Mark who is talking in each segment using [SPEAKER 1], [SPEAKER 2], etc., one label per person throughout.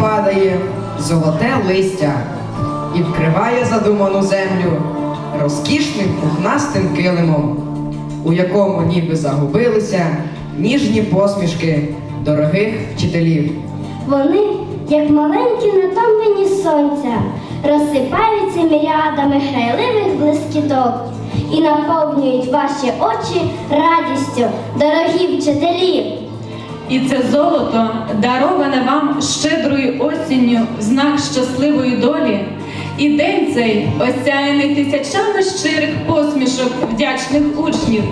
[SPEAKER 1] падає золоте листя і вкриває задуману землю розкішним пухнастим килимом, у якому ніби загубилися ніжні посмішки дорогих вчителів.
[SPEAKER 2] Вони, як маленькі натомлені сонця, розсипаються міріадами грайливих блискіток і наповнюють ваші очі радістю, дорогі вчителі.
[SPEAKER 3] І це золото, дароване вам щедрою осінню в знак щасливої долі. І день цей, осяяний тисячами щирих посмішок вдячних учнів,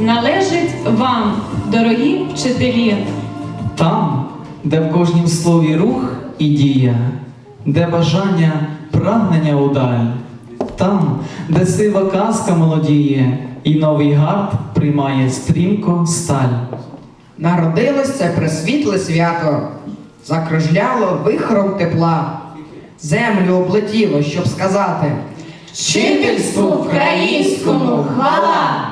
[SPEAKER 3] належить вам, дорогі вчителі.
[SPEAKER 4] Там, де в кожнім слові рух і дія, де бажання, прагнення удаль, там, де сива казка молодіє, і новий гард приймає стрімко сталь.
[SPEAKER 1] Народилось це пресвітле свято, закружляло вихром тепла, землю облетіло, щоб сказати
[SPEAKER 3] Вчительству українському хвала!